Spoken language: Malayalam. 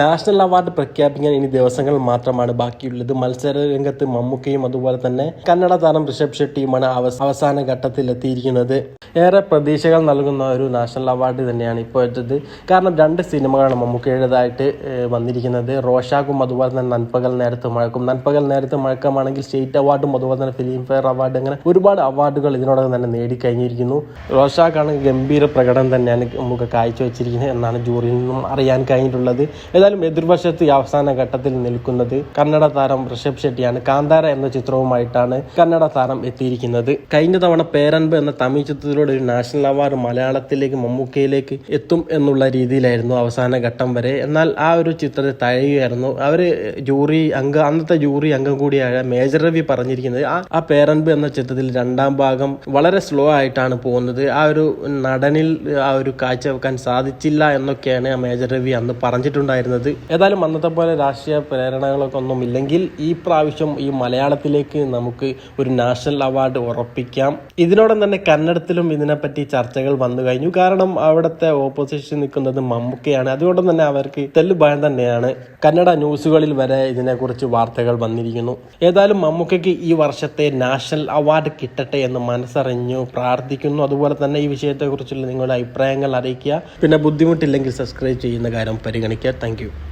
നാഷണൽ അവാർഡ് പ്രഖ്യാപിക്കാൻ ഇനി ദിവസങ്ങൾ മാത്രമാണ് ബാക്കിയുള്ളത്. മത്സര രംഗത്ത് മമ്മൂക്കയും അതുപോലെ തന്നെ കന്നഡ താരം ഋഷഭ് ഷെട്ടിയുമാണ് അവസാന ഘട്ടത്തിൽ എത്തിയിരിക്കുന്നത് ഏറെ പ്രതീക്ഷകൾ നൽകുന്ന ഒരു നാഷണൽ അവാർഡ് തന്നെയാണ് ഇപ്പോഴത്തത്. കാരണം രണ്ട് സിനിമകളാണ് മമ്മൂക്കയുടേതായിട്ട് വന്നിരിക്കുന്നത്. റോഷാക്കും അതുപോലെ തന്നെ നൻപകൽ നേരത്ത് മഴക്കും. നൻപകൽ നേരത്ത് മഴക്കമാണെങ്കിൽ സ്റ്റേറ്റ് അവാർഡും അതുപോലെ തന്നെ ഫിലിം ഫെയർ അവാർഡ് അങ്ങനെ ഒരുപാട് അവാർഡുകൾ ഇതിനോടകം തന്നെ നേടിക്കഴിഞ്ഞിരിക്കുന്നു. റോഷാക്കാണ് ഗംഭീര പ്രകടനം തന്നെയാണ് നമുക്ക് കാഴ്ചവെച്ചിരിക്കുന്നത് എന്നാണ് ജൂറിയിൽ നിന്നും അറിയാൻ കഴിഞ്ഞിട്ടുള്ളത്. ഏതായാലും എതിർവശത്ത് അവസാന ഘട്ടത്തിൽ നിൽക്കുന്നത് കന്നഡ താരം ഋഷഭ് ഷെട്ടിയാണ്. കാന്താര എന്ന ചിത്രവുമായിട്ടാണ് കന്നഡ താരം എത്തിയിരിക്കുന്നത്. കഴിഞ്ഞ തവണ പേരൻപ് എന്ന തമിഴ് ചിത്രത്തിലൂടെ ഒരു നാഷണൽ അവാർഡ് മലയാളത്തിലേക്ക് മമ്മൂക്കയിലേക്ക് എത്തും എന്നുള്ള രീതിയിലായിരുന്നു അവസാന ഘട്ടം വരെ. എന്നാൽ ആ ഒരു ചിത്രത്തെ തഴയുകയായിരുന്നു. അവർ ജൂറി അംഗ അന്നത്തെ ജൂറി അംഗം കൂടിയായ മേജർ രവി പറഞ്ഞിരിക്കുന്നത് ആ ആ പേരൻപ് എന്ന ചിത്രത്തിൽ രണ്ടാം ഭാഗം വളരെ സ്ലോ ആയിട്ടാണ് പോകുന്നത്. ആ ഒരു നടനിൽ ആ ഒരു കാഴ്ച വെക്കാൻ സാധിച്ചില്ല എന്നൊക്കെയാണ് ആ മേജർ രവി അന്ന് പറഞ്ഞിട്ടുണ്ടായിരുന്നത്. ഏതായാലും അന്നത്തെ പോലെ രാഷ്ട്രീയ പ്രേരണകളൊക്കെ ഒന്നും ഇല്ലെങ്കിൽ ഈ പ്രാവശ്യം ഈ മലയാളത്തിലേക്ക് നമുക്ക് ഒരു നാഷണൽ അവാർഡ് ഉറപ്പിക്കാം. ഇതിനോടൊപ്പം തന്നെ കന്നഡത്തിലും ഇതിനെപ്പറ്റി ചർച്ചകൾ വന്നു കഴിഞ്ഞു. കാരണം അവിടുത്തെ ഓപ്പോസിഷൻ നിൽക്കുന്നത് മമ്മൂക്കയാണ്. അതുകൊണ്ട് തന്നെ അവർക്ക് തെല്ല് ഭയം തന്നെയാണ്. കന്നഡ ന്യൂസുകളിൽ വരെ ഇതിനെക്കുറിച്ച് വാർത്തകൾ വന്നിരിക്കുന്നു. ഏതായാലും മമ്മൂക്കയ്ക്ക് ഈ വർഷത്തെ നാഷണൽ അവാർഡ് കിട്ടട്ടെ എന്ന് മനസ്സറിഞ്ഞു പ്രാർത്ഥിക്കുന്നു. അതുപോലെ തന്നെ ഈ വിഷയത്തെക്കുറിച്ചുള്ള നിങ്ങളുടെ അഭിപ്രായങ്ങൾ അറിയിക്കുക. പിന്നെ ബുദ്ധിമുട്ടില്ലെങ്കിൽ സബ്സ്ക്രൈബ് ചെയ്യുന്ന കാര്യം പരിഗണിക്കുക. താങ്ക്